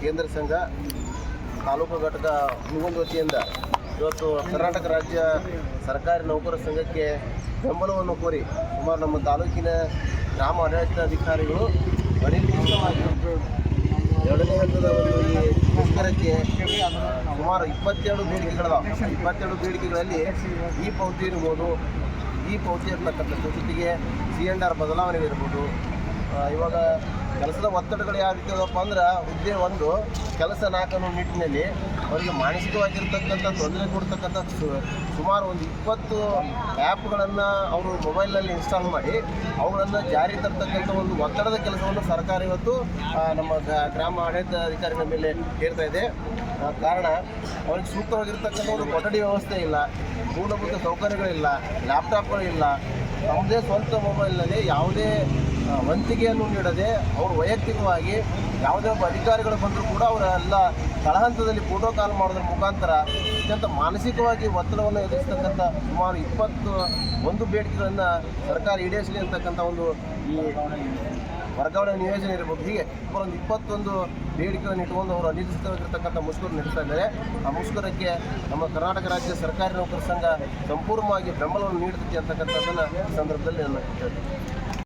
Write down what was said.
ಕೇಂದ್ರ ಸಂಘ ತಾಲೂಕು ಘಟಕ ಹುನಗುಂದ ವತಿಯಿಂದ ಇವತ್ತು ಕರ್ನಾಟಕ ರಾಜ್ಯ ಸರ್ಕಾರಿ ನೌಕರ ಸಂಘಕ್ಕೆ ಬೆಂಬಲವನ್ನು ಕೋರಿ ಸುಮಾರು ನಮ್ಮ ತಾಲೂಕಿನ ಗ್ರಾಮ ಆಡಳಿತಾಧಿಕಾರಿಗಳು ಅನಿರ್ದಿಷ್ಟವಾಗಿ ಎರಡನೇ ಹಂತದ ಒಂದು ಈ ಮುಷ್ಕರಕ್ಕೆ ಸುಮಾರು ಇಪ್ಪತ್ತೆರಡು ಬೇಡಿಕೆಗಳ ಇಪ್ಪತ್ತೆರಡು ಬೇಡಿಕೆಗಳಲ್ಲಿ ಈ ಪೌತಿ ಇರ್ಬೋದು ಈ ಪೌತಿ ಇರ್ತಕ್ಕಂಥದ್ದು ಜೊತೆಗೆ ಸಿ ಎನ್ ಆರ್ ಬದಲಾವಣೆ ಆ, ಇವಾಗ ಕೆಲಸದ ಒತ್ತಡಗಳು ಯಾವ ರೀತಿ ಅಂದ್ರೆ ಹುದ್ದೆ ಒಂದು, ಕೆಲಸ ನಾಲ್ಕನ್ನು ನಿಟ್ಟಿನಲ್ಲಿ ಅವರಿಗೆ ಮಾನಸಿಕವಾಗಿರ್ತಕ್ಕಂಥ ತೊಂದರೆ ಕೊಡ್ತಕ್ಕಂಥ ಸುಮಾರು ಒಂದು ಇಪ್ಪತ್ತು ಆ್ಯಪ್ಗಳನ್ನು ಅವರು ಮೊಬೈಲ್ನಲ್ಲಿ ಇನ್ಸ್ಟಾಲ್ ಮಾಡಿ ಅವುಗಳನ್ನು ಜಾರಿ ತರ್ತಕ್ಕಂಥ ಒಂದು ಒತ್ತಡದ ಕೆಲಸವನ್ನು ಸರ್ಕಾರ ಇವತ್ತು ನಮ್ಮ ಗ್ರಾಮ ಆಡಳಿತ ಅಧಿಕಾರಿಗಳ ಮೇಲೆ ಹೇರ್ತಾ ಇದೆ. ಕಾರಣ ಅವ್ರಿಗೆ ಸೂಕ್ತವಾಗಿರ್ತಕ್ಕಂಥ ಒಂದು ಕೊಠಡಿ ವ್ಯವಸ್ಥೆ ಇಲ್ಲ, ಮೂಲಭೂತ ಸೌಕರ್ಯಗಳಿಲ್ಲ ಲ್ಯಾಪ್ಟಾಪ್ಗಳಿಲ್ಲ ಯಾವುದೇ ಸ್ವಂತ ಮೊಬೈಲ್ನಲ್ಲಿ ಯಾವುದೇ ವಂತಿಗೆಯನ್ನು ನೀಡದೆ ಅವರು ವೈಯಕ್ತಿಕವಾಗಿ ಯಾವುದೇ ಒಬ್ಬ ಅಧಿಕಾರಿಗಳು ಬಂದರೂ ಕೂಡ ಅವರೆಲ್ಲ ತಳಹಂತದಲ್ಲಿ ಫೋಟೋ ಕಾಲ್ ಮಾಡೋದ್ರ ಮುಖಾಂತರ ಅತ್ಯಂತ ಮಾನಸಿಕವಾಗಿ ಒತ್ತಡವನ್ನು ಎದುರಿಸ್ತಕ್ಕಂಥ ಸುಮಾರು ಇಪ್ಪತ್ತು ಒಂದು ಬೇಡಿಕೆಗಳನ್ನು ಸರ್ಕಾರ ಈಡೇರಿಸಲಿ ಅಂತಕ್ಕಂಥ ಒಂದು ಈ ವರ್ಗಾವಣೆ ನಿಯೋಜನೆ ಇರ್ಬೋದು. ಹೀಗೆ ಒಂದು ಇಪ್ಪತ್ತೊಂದು ಬೇಡಿಕೆಗಳನ್ನು ಇಟ್ಟುಕೊಂಡು ಅವರು ಅನಿರ್ದಿಷ್ಟವಾಗಿರ್ತಕ್ಕಂಥ ಮುಷ್ಕರ ನಡೆಸ್ತಾ ಇದ್ದಾರೆ. ಆ ಮುಷ್ಕರಕ್ಕೆ ನಮ್ಮ ಕರ್ನಾಟಕ ರಾಜ್ಯ ಸರ್ಕಾರಿ ನೌಕರ ಸಂಘ ಸಂಪೂರ್ಣವಾಗಿ ಬೆಂಬಲವನ್ನು ನೀಡುತ್ತೆ ಅಂತಕ್ಕಂಥದ್ದನ್ನು ಸಂದರ್ಭದಲ್ಲಿ ನಾನು ಹೇಳ್ತೀನಿ